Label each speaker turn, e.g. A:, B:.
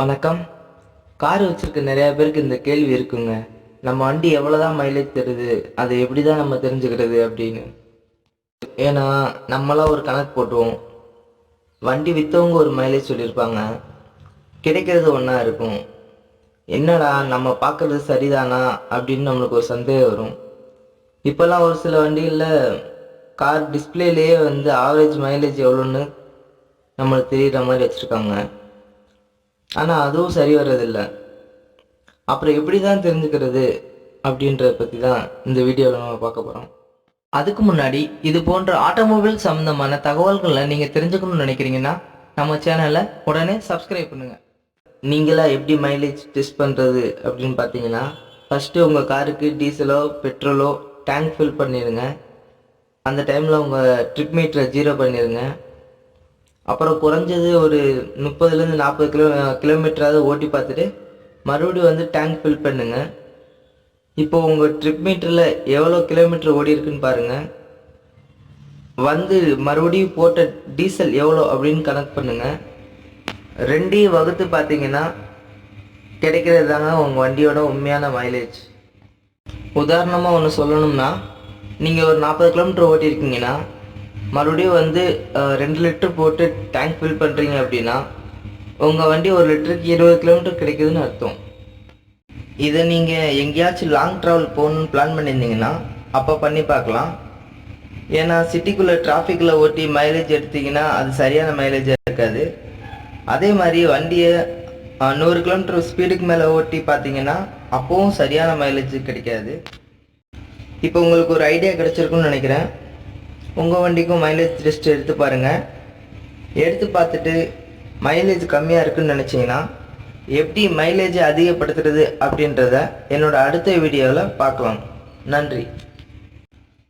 A: வணக்கம். கார் வச்சுருக்க நிறையா பேருக்கு இந்த கேள்வி இருக்குங்க. நம்ம வண்டி எவ்வளோதான் மைலேஜ் தருது அதை எப்படி தான் நம்ம தெரிஞ்சுக்கிறது அப்படின்னு. ஏன்னா நம்மளாம் ஒரு கணக்கு போட்டுவோம் வண்டி விற்றவங்க ஒரு மைலேஜ் சொல்லியிருப்பாங்க. கிடைக்கிறது ஒன்றா இருக்கும். என்னடா நம்ம பார்க்கறது சரிதானா அப்படின்னு நம்மளுக்கு ஒரு சந்தேகம் வரும். இப்போல்லாம் ஒரு சில வண்டிகளில் கார் டிஸ்பிளேலேயே வந்து ஆவரேஜ் மைலேஜ் எவ்வளோன்னு நம்மளுக்கு தெரியுற மாதிரி வச்சுருக்காங்க. ஆனால் அதுவும் சரி வர்றதில்லை. அப்புறம் எப்படி தான் தெரிஞ்சுக்கிறது அப்படின்றத பற்றி தான் இந்த வீடியோவில் நம்ம பார்க்க போகிறோம் அதுக்கு முன்னாடி இது போன்ற ஆட்டோமொபைல் சம்மந்தமான தகவல்களை நீங்கள் தெரிஞ்சுக்கணும்னு நினைக்கிறீங்கன்னா நம்ம சேனலை உடனே சப்ஸ்கிரைப் பண்ணுங்கள் நீங்களாக எப்படி மைலேஜ் டெஸ்ட் பண்ணுறது அப்படின்னு பார்த்தீங்கன்னா ஃபஸ்ட்டு உங்கள் காருக்கு டீசலோ பெட்ரோலோ டேங்க் ஃபில் பண்ணிடுங்க அந்த டைமில் உங்கள் ட்ரிப் மீட்டரை ஜீரோ பண்ணிடுங்க அப்புறம் குறைஞ்சது ஒரு முப்பதுலேருந்து நாற்பது கிலோ கிலோமீட்டராவது ஓட்டி பார்த்துட்டு மறுபடியும் வந்து டேங்க் ஃபில் பண்ணுங்க. இப்போ உங்கள் ட்ரிப் மீட்டரில் எவ்வளோ கிலோமீட்டர் ஓடி இருக்குன்னு பாருங்கள் வந்து மறுபடியும் போட்ட டீசல் எவ்வளோ அப்படின்னு கணக்கு பண்ணுங்கள் ரெண்டையும் வகுத்து பார்த்தீங்கன்னா கிடைக்கிறது தாங்க உங்கள் வண்டியோட உண்மையான மைலேஜ் உதாரணமாக ஒன்று சொல்லணும்னா நீங்கள் ஒரு நாற்பது கிலோமீட்டர் ஓட்டியிருக்கீங்கன்னா மறுபடியும் வந்து ரெண்டு லிட்டர் போட்டு டேங்க் ஃபில் பண்ணுறீங்க அப்படின்னா உங்கள் வண்டி ஒரு லிட்டருக்கு இருபது கிலோமீட்டர் கிடைக்குதுன்னு அர்த்தம். இதை நீங்கள் எங்கேயாச்சும் லாங் ட்ராவல் போகணுன்னு பிளான் பண்ணியிருந்தீங்கன்னா அப்போ பண்ணி பார்க்கலாம். ஏன்னா சிட்டிக்குள்ளே டிராஃபிக்கில் ஓட்டி மைலேஜ் எடுத்தீங்கன்னா அது சரியான மைலேஜாக இருக்காது. அதே மாதிரி வண்டியை நூறு கிலோமீட்டர் ஸ்பீடுக்கு மேலே ஓட்டி பார்த்தீங்கன்னா அப்போவும் சரியான மைலேஜ் கிடைக்காது. இப்போ உங்களுக்கு ஒரு ஐடியா கிடச்சிருக்குன்னு நினைக்கிறேன். உங்கள் வண்டிக்கும் மைலேஜ் டெஸ்ட் எடுத்து பாருங்கள் எடுத்து பார்த்துட்டு மைலேஜ் கம்மியாக இருக்குன்னு நினச்சிங்கன்னா எப்படி மைலேஜை அதிகப்படுத்துறது அப்படின்றத என்னோட அடுத்த வீடியோவில் பார்க்கலாம். நன்றி.